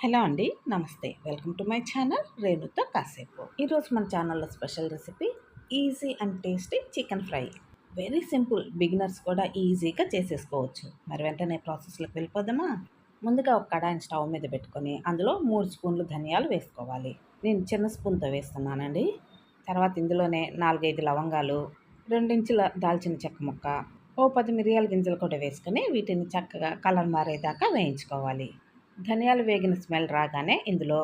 Hello అండి నమస్తే. Welcome to my channel రేణుతో కాసేపు. ఈరోజు మన ఛానల్లో special recipe easy and tasty chicken fry. Very simple beginners కూడా ఈజీగా చేసేసుకోవచ్చు. మరి వెంటనే ప్రాసెస్లోకి వెళ్ళిపోదామా? ముందుగా ఒక కడాయిని స్టవ్ మీద పెట్టుకొని అందులో మూడు స్పూన్లు ధనియాలు వేసుకోవాలి. నేను చిన్న స్పూన్తో వేస్తున్నానండి. తర్వాత ఇందులోనే నాలుగైదు లవంగాలు రెండించుల దాల్చిన చెక్క ముక్క ఓ పది మిరియాల గింజలు కూడా వేసుకొని వీటిని చక్కగా కలర్ మారేదాకా వేయించుకోవాలి. ధనియాలు వేగిన స్మెల్ రాగానే ఇందులో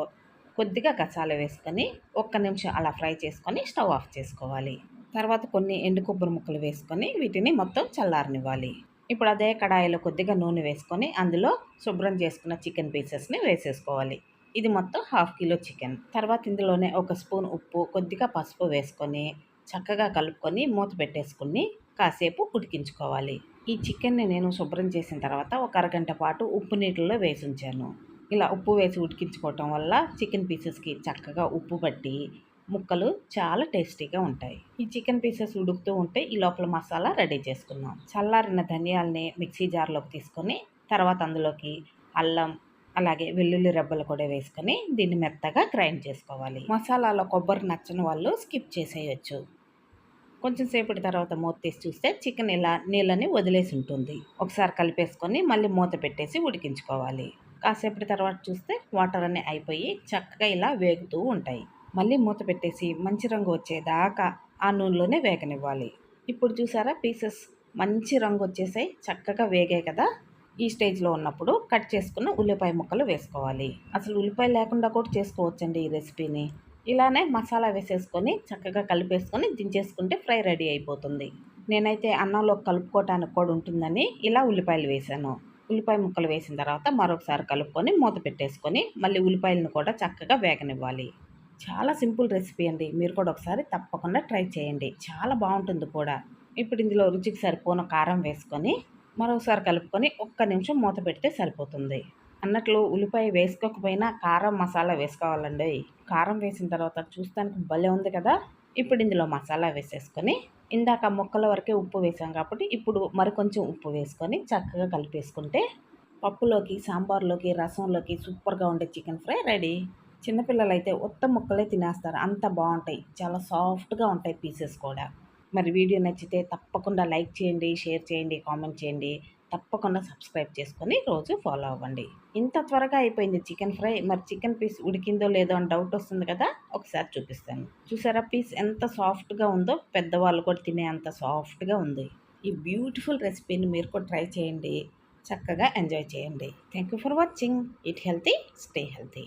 కొద్దిగా గసాలు వేసుకొని ఒక్క నిమిషం అలా ఫ్రై చేసుకొని స్టవ్ ఆఫ్ చేసుకోవాలి. తర్వాత కొన్ని ఎండు కొబ్బరి ముక్కలు వేసుకొని వీటిని మొత్తం చల్లారనివ్వాలి. ఇప్పుడు అదే కడాయిలో కొద్దిగా నూనె వేసుకొని అందులో శుభ్రం చేసుకున్న చికెన్ పీసెస్ని వేసేసుకోవాలి. ఇది మొత్తం హాఫ్ కిలో చికెన్. తర్వాత ఇందులోనే ఒక స్పూన్ ఉప్పు కొద్దిగా పసుపు వేసుకొని చక్కగా కలుపుకొని మూత పెట్టేసుకుని కాసేపు ఉడికించుకోవాలి. ఈ చికెన్ని నేను శుభ్రం చేసిన తర్వాత ఒక అరగంట పాటు ఉప్పు నీటిలో వేసి ఉంచాను ఇలా ఉప్పు వేసి ఉడికించుకోవటం వల్ల చికెన్ పీసెస్కి చక్కగా ఉప్పు పట్టి ముక్కలు చాలా టేస్టీగా ఉంటాయి. ఈ చికెన్ పీసెస్ ఉడుకుతూ ఉంటే ఈ లోపల మసాలా రెడీ చేసుకున్నాం చల్లారిన ధనియాల్ని మిక్సీ జార్లోకి తీసుకొని తర్వాత అందులోకి అల్లం అలాగే వెల్లుల్లి రెబ్బలు కూడా వేసుకొని దీన్ని మెత్తగా గ్రైండ్ చేసుకోవాలి. మసాలాలో కొబ్బరి నచ్చని వాళ్ళు స్కిప్ చేసేయచ్చు. కొంచెం సేపటి తర్వాత మూత తీసి చూస్తే చికెన్ ఇలా నీళ్ళని వదిలేసి ఉంటుంది. ఒకసారి కలిపేసుకొని మళ్ళీ మూత పెట్టేసి ఉడికించుకోవాలి. కాసేపటి తర్వాత చూస్తే వాటర్ అన్నీ అయిపోయి చక్కగా ఇలా వేగుతూ ఉంటాయి. మళ్ళీ మూత పెట్టేసి మంచి రంగు వచ్చేదాకా ఆ నూనెలోనే వేగనివ్వాలి. ఇప్పుడు చూసారా పీసెస్ మంచి రంగు వచ్చేసాయి చక్కగా వేగాయి కదా. ఈ స్టేజ్లో ఉన్నప్పుడు కట్ చేసుకున్న ఉల్లిపాయ ముక్కలు వేసుకోవాలి. అసలు ఉల్లిపాయ లేకుండా కూడా చేసుకోవచ్చండి ఈ రెసిపీని. ఇలానే మసాలా వేసేసుకొని చక్కగా కలిపేసుకొని దించేసుకుంటే ఫ్రై రెడీ అయిపోతుంది. నేనైతే అన్నంలో కలుపుకోవటానికి కూడా ఉంటుందని ఇలా ఉల్లిపాయలు వేసాను. ఉల్లిపాయ ముక్కలు వేసిన తర్వాత మరొకసారి కలుపుకొని మూత పెట్టేసుకొని మళ్ళీ ఉల్లిపాయలను కూడా చక్కగా వేగనివ్వాలి. చాలా సింపుల్ రెసిపీ అండి. మీరు కూడా ఒకసారి తప్పకుండా ట్రై చేయండి. చాలా బాగుంటుంది కూడా. ఇప్పుడు ఇందులో రుచికి సరిపోన కారం వేసుకొని మరొకసారి కలుపుకొని ఒక్క నిమిషం మూత పెడితే సరిపోతుంది. అన్నట్లు ఉల్లిపాయ వేసుకోకపోయినా కారం మసాలా వేసుకోవాలండి. కారం వేసిన తర్వాత చూస్తానికి భలే ఉంది కదా? ఇప్పుడు ఇందులో మసాలా వేసేసుకొని ఇందాక ముక్కల వరకే ఉప్పు వేసాం కాబట్టి ఇప్పుడు మరికొంచెం ఉప్పు వేసుకొని చక్కగా కలిపేసుకుంటే పప్పులోకి సాంబార్లోకి రసంలోకి సూపర్గా ఉండే చికెన్ ఫ్రై రెడీ. చిన్నపిల్లలు అయితే ఉత్త ముక్కలే తినేస్తారు. అంత బాగుంటాయి. చాలా సాఫ్ట్గా ఉంటాయి పీసెస్ కూడా. మరి వీడియో నచ్చితే తప్పకుండా లైక్ చేయండి షేర్ చేయండి కామెంట్ చేయండి. తప్పకుండా సబ్స్క్రైబ్ చేసుకొని రోజు ఫాలో అవ్వండి. ఇంత త్వరగా అయిపోయింది చికెన్ ఫ్రై మరి చికెన్ పీస్ ఉడికిందో లేదో అని డౌట్ వస్తుంది కదా ఒకసారి చూపిస్తాను. చూసారా పీస్ ఎంత సాఫ్ట్గా ఉందో? పెద్దవాళ్ళు కూడా తినే అంత సాఫ్ట్గా ఉంది. ఈ బ్యూటిఫుల్ రెసిపీని మీరు కూడా ట్రై చేయండి. చక్కగా ఎంజాయ్ చేయండి. Thank you for watching it healthy stay healthy